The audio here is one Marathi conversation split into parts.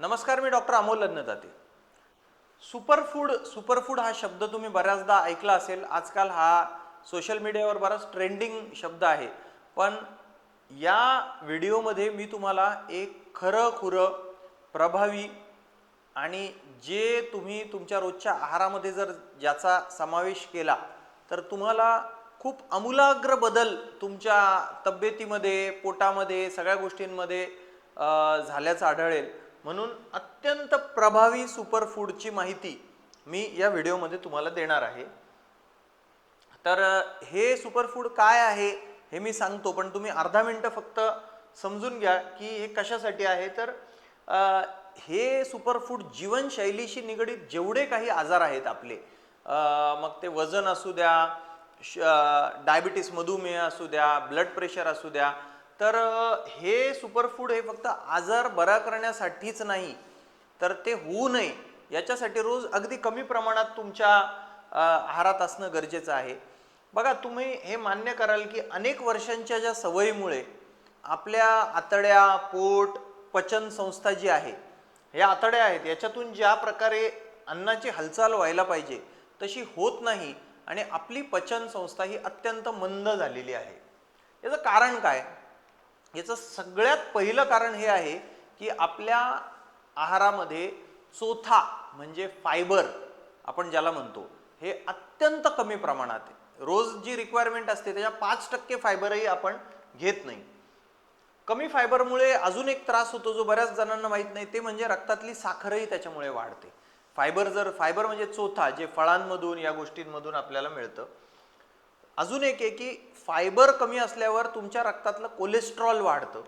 नमस्कार मी doctor Amol Lagnadate. Superfood superfood हा शब्द तुम्ही बऱ्याचदा ऐकला असेल. आजकाल हा सोशल मीडियावर बराच ट्रेंडिंग शब्द आहे. पण या व्हिडिओमध्ये मी तुम्हाला एक खरं खुरं प्रभावी आणि जे तुम्ही तुमच्या रोजच्या आहारामध्ये जर ज्याचा समावेश केला तर तुम्हाला खूप आमूलाग्र बदल तुमच्या तब्येतीमध्ये पोटामध्ये सगळ्या गोष्टींमध्ये झाल्याचं आढळेल. म्हणून अत्यंत प्रभावी सुपरफूडची माहिती मी या व्हिडिओमध्ये तुम्हाला देणार आहे. तर हे सुपरफूड काय आहे हे मी सांगतो पण तुम्ही अर्धा मिनटं फक्त समजून घ्या की हे कशासाठी आहे. तर आ, हे सुपरफूड जीवनशैलीशी निगडीत जेवढे काही आजार आहेत आपले मग ते वजन असू द्या डायबिटीस मधुमेह असू द्या ब्लड प्रेशर असू द्या तर हे सुपरफूड हे फक्त आजार बरा करण्यासाठीच नाही तर ते होऊ नये. याच्यासाठी रोज अगदी कमी प्रमाणात तुमच्या आहारात असणं गरजेचं आहे. बघा तुम्ही हे मान्य कराल की अनेक वर्षांच्या ज्या सवयीमुळे आपल्या आतड्या पोट पचन संस्था जी आहे ह्या आतड्या आहेत याच्यातून ज्या प्रकारे अन्नाची हालचाल व्हायला पाहिजे तशी होत नाही आणि आपली पचन संस्था ही अत्यंत मंद झालेली आहे. याचं कारण काय? याचं सगळ्यात पहिलं कारण हे आहे की आपल्या आहारामध्ये चोथा म्हणजे फायबर आपण ज्याला म्हणतो हे अत्यंत कमी प्रमाणात आहे. रोज जी रिक्वायरमेंट असते त्याच्या पाच टक्के फायबरही आपण घेत नाही. कमी फायबरमुळे अजून एक त्रास होतो जो बऱ्याच जणांना माहीत नाही ते म्हणजे रक्तातली साखरही त्याच्यामुळे वाढते. फायबर जर फायबर म्हणजे चोथा जे फळांमधून या गोष्टींमधून आपल्याला मिळतं. अजून एक आहे की फायबर कमी असल्यावर तुमच्या रक्तातलं कोलेस्ट्रॉल वाढतं.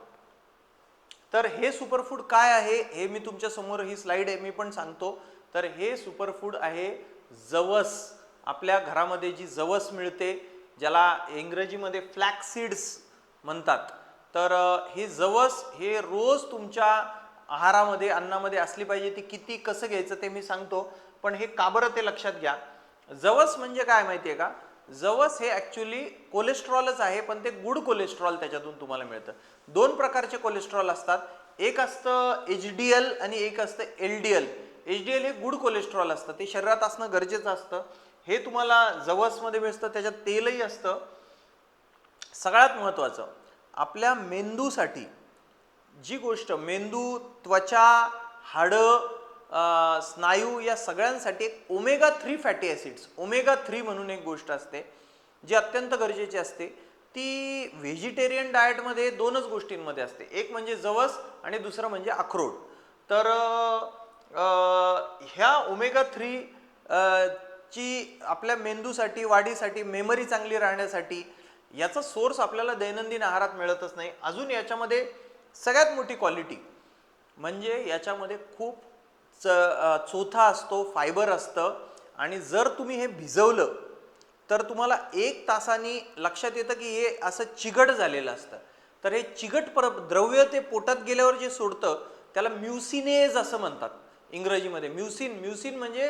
तर हे सुपरफूड काय आहे हे मी तुमच्यासमोर ही स्लाइड आहे मी पण सांगतो. तर हे सुपरफूड आहे जवस. आपल्या घरामध्ये जी जवस मिळते ज्याला इंग्रजीमध्ये फ्लॅक्सीड्स म्हणतात. तर हे जवस हे रोज तुमच्या आहारामध्ये अन्नामध्ये असली पाहिजे ती किती कसं घ्यायचं ते मी सांगतो. पण हे का बरं ते लक्षात घ्या. जवस म्हणजे काय माहिती आहे का? जवस हे ॲक्च्युली कोलेस्ट्रॉलच आहे पण ते गुड कोलेस्ट्रॉल त्याच्यातून तुम्हाला मिळतं. दोन प्रकारचे कोलेस्ट्रॉल असतात. एक असतं एच डी एल आणि एक असतं L D L H D L हे गुड कोलेस्ट्रॉल असतं. ते शरीरात असणं गरजेचं असतं. हे तुम्हाला जवसमध्ये मिळतं त्याच्यात तेलही असतं. सगळ्यात महत्त्वाचं आपल्या मेंदूसाठी जी गोष्ट मेंदू त्वचा हाडं स्नायू या सगळ्यांसाठी एक omega three fatty acids omega three म्हणून एक गोष्ट असते जी अत्यंत गरजेची असते. ती व्हेजिटेरियन डाएटमध्ये दोनच गोष्टींमध्ये असते. एक म्हणजे जवस आणि दुसरं म्हणजे अक्रोड. तर ह्या ओमेगा थ्री ची आपल्या मेंदूसाठी वाढीसाठी मेमरी चांगली राहण्यासाठी याचा सोर्स आपल्याला दैनंदिन आहारात मिळतच नाही. अजून याच्यामध्ये सगळ्यात मोठी क्वालिटी म्हणजे याच्यामध्ये खूप च चोथा असतो फायबर असतं. आणि जर तुम्ही हे भिजवलं तर तुम्हाला एक तासानी लक्षात येतं की हे असं चिगट झालेलं असतं. तर हे चिगट पर द्रव्य ते पोटात गेल्यावर जे सोडतं त्याला म्युसिनेज असं म्हणतात इंग्रजीमध्ये. म्युसिन म्युसिन म्हणजे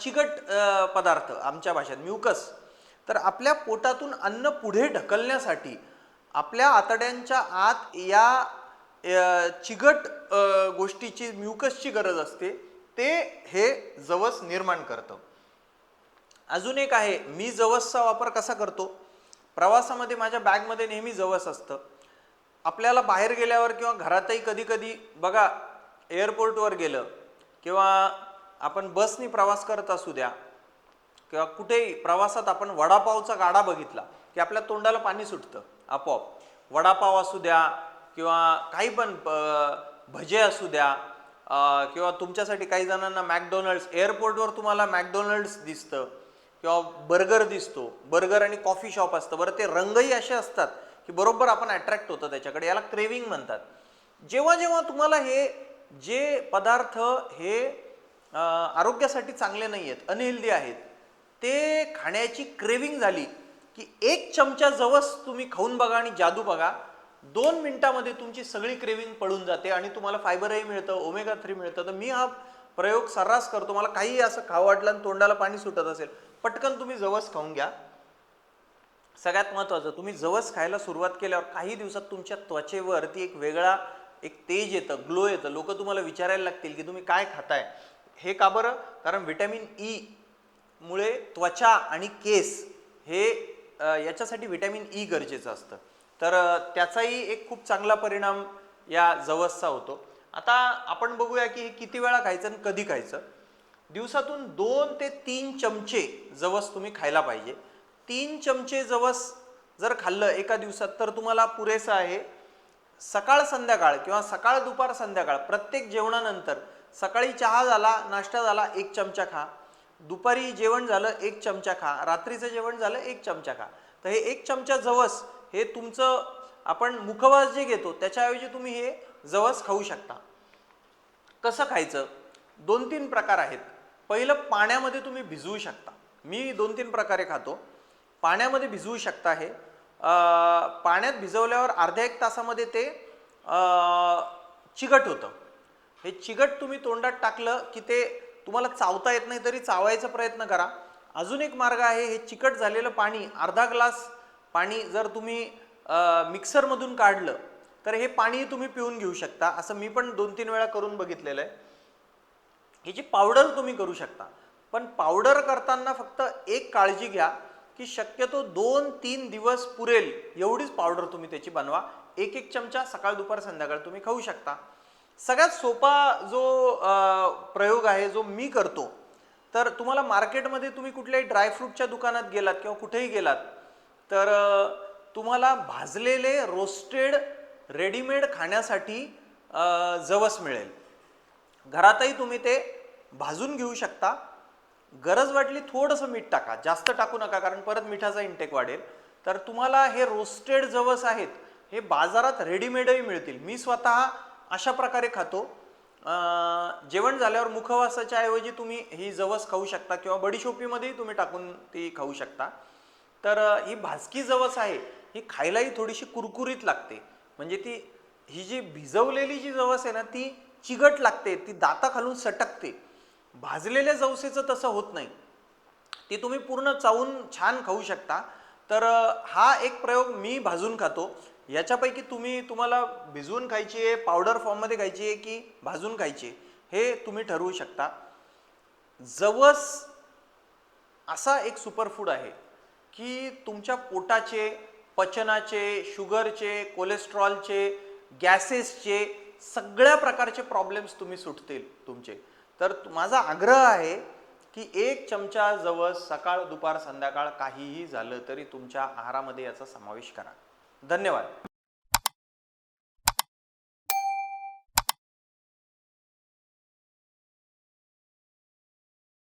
चिकट चिगट पदार्थ आमच्या भाषेत म्युकस. तर आपल्या पोटातून अन्न पुढे ढकलण्यासाठी आपल्या आतड्यांच्या आत या चिगट गोष्टीची म्युकसची गरज असते ते हे जवस निर्माण करतं. अजून एक आहे मी जवसचा वापर कसा करतो? प्रवासामध्ये माझ्या बॅगमध्ये नेहमी जवस असतं. आपल्याला बाहेर गेल्यावर किंवा घरातही कधी कधी बघा एअरपोर्टवर गेलं किंवा आपण बसनी प्रवास करत असू द्या किंवा कुठेही प्रवासात आपण वडापावचा गाडा बघितला की आपल्या तोंडाला पाणी सुटतं आपोआप. वडापाव असू द्या किंवा काही पण प- भजे असू द्या किंवा तुमच्यासाठी काही जणांना मॅकडोनल्ड्स एअरपोर्टवर तुम्हाला मॅकडोनल्ड्स दिसतं किंवा बर्गर दिसतो बर्गर आणि कॉफी शॉप असतं बरं ते रंगही असे असतात की बरोबर आपण अट्रॅक्ट होतो त्याच्याकडे याला क्रेविंग म्हणतात. जेव्हा जेव्हा तुम्हाला हे जे पदार्थ हे आरोग्यासाठी चांगले नाही आहेत अनहेल्दी आहेत ते खाण्याची क्रेविंग झाली की एक चमचा जवस तुम्ही खाऊन बघा आणि जादू बघा दोन मिनिटामध्ये तुमची सगळी क्रेविंग पळून जाते आणि तुम्हाला फायबरही मिळतं ओमेगा थ्री मिळतं. तर मी हा प्रयोग सर्रास करतो. मला काही असं खावं वाटलं आणि तोंडाला पाणी सुटत असेल पटकन तुम्ही जवस खाऊन घ्या. सगळ्यात महत्त्वाचं तुम्ही जवस खायला सुरुवात केल्यावर काही दिवसात तुमच्या त्वचेवर ती एक वेगळा एक तेज येतं ग्लो येतं. लोक तुम्हाला विचारायला लागतील की तुम्ही काय खाताय? हे का बरं? कारण व्हिटॅमिन ई मुळे त्वचा आणि केस हे याच्यासाठी व्हिटॅमिन ई गरजेचं असतं. तर त्याचाही एक खूप चांगला परिणाम या जवसचा होतो. आता आपण बघूया की हे किती वेळा खायचं आणि कधी खायचं. दिवसातून दोन ते तीन चमचे जवस तुम्ही खायला पाहिजे. तीन चमचे जवस जर खाल्लं एका दिवसात तर तुम्हाला पुरेसं आहे सकाळ संध्याकाळ किंवा सकाळ दुपार संध्याकाळ प्रत्येक जेवणानंतर सकाळी चहा झाला नाश्ता झाला एक चमचा खा. दुपारी जेवण झालं एक चमचा खा. रात्रीचं जेवण झालं एक चमचा खा. तर हे एक चमचा जवस हे तुमचं आपण मुखवास जे घेतो त्याच्याऐवजी तुम्ही हे जवस खाऊ शकता. कसं खायचं? दोन तीन प्रकार आहेत. पहिलं पाण्यामध्ये तुम्ही भिजवू शकता. मी दोन तीन प्रकारे खातो. पाण्यामध्ये भिजवू शकता हे. पाण्यात भिजवल्यावर अर्ध्या एक तासामध्ये ते चिकट होतं. हे चिकट तुम्ही तोंडात टाकलं की ते तुम्हाला चावता येत नाही तरी चावायचा प्रयत्न करा. अजून एक मार्ग आहे हे चिकट झालेलं पाणी अर्धा ग्लास पाणी जर तुम्ही मिक्सरमधून काढलं तर हे पाणी तुम्ही पिऊन घेऊ शकता. असं मी पण दोन तीन वेळा करून बघितलेलं आहे. ह्याची पावडर तुम्ही करू शकता पण पावडर करताना फक्त एक काळजी घ्या की शक्यतो दोन तीन दिवस पुरेल एवढीच पावडर तुम्ही त्याची बनवा. एक एक चमचा सकाळ दुपार संध्याकाळ तुम्ही खाऊ शकता. सगळ्यात सोपा जो प्रयोग आहे जो मी करतो तर तुम्हाला मार्केटमध्ये तुम्ही कुठल्याही ड्रायफ्रूटच्या दुकानात गेलात किंवा कुठेही गेलात तर तुम्हाला भाजलेले रोस्टेड रेडीमेड खाण्यासाठी जवस मिळेल. घरातही तुम्ही ते भाजून घेऊ शकता. गरज वाटली थोडंसं मीठ टाका. जास्त टाकू नका कारण परत मिठाचा इंटेक वाढेल. तर तुम्हाला हे रोस्टेड जवस आहेत हे बाजारात रेडीमेडही मिळतील. मी स्वतः अशा प्रकारे खातो. जेवण झाल्यावर मुखवासाच्या ऐवजी तुम्ही ही जवस खाऊ शकता किंवा बडीशोपीमध्येही तुम्ही टाकून ती खाऊ शकता. तर ही भाजकी जवस आहे ही खायलाही थोडीशी कुरकुरीत लागते. म्हणजे ती ही जी भिजवलेली जी जवस आहे ना ती चिगट लागते ती दाता खालून सटकते. भाजलेल्या जवसेचं तसं होत नाही. ती तुम्ही पूर्ण चावून छान खाऊ शकता. तर हा एक प्रयोग मी भाजून खातो. याच्यापैकी तुम्ही तुम्हाला भिजवून खायची आहे पावडर फॉर्ममध्ये खायची आहे की भाजून खायची आहे, हे तुम्ही ठरवू शकता. जवस असा एक सुपरफूड आहे. की तुमच्या पोटाचे पचनाचे शुगरचे कोलेस्ट्रॉलचे गॅसेसचे सगळ्या प्रकारचे प्रॉब्लेम्स तुम्ही सुटतील तुमचे. तर माझा आग्रह आहे की एक चमचा जवळ सकाळ दुपार संध्याकाळ काहीही झालं तरी तुमच्या आहारामध्ये याचा समावेश करा. धन्यवाद.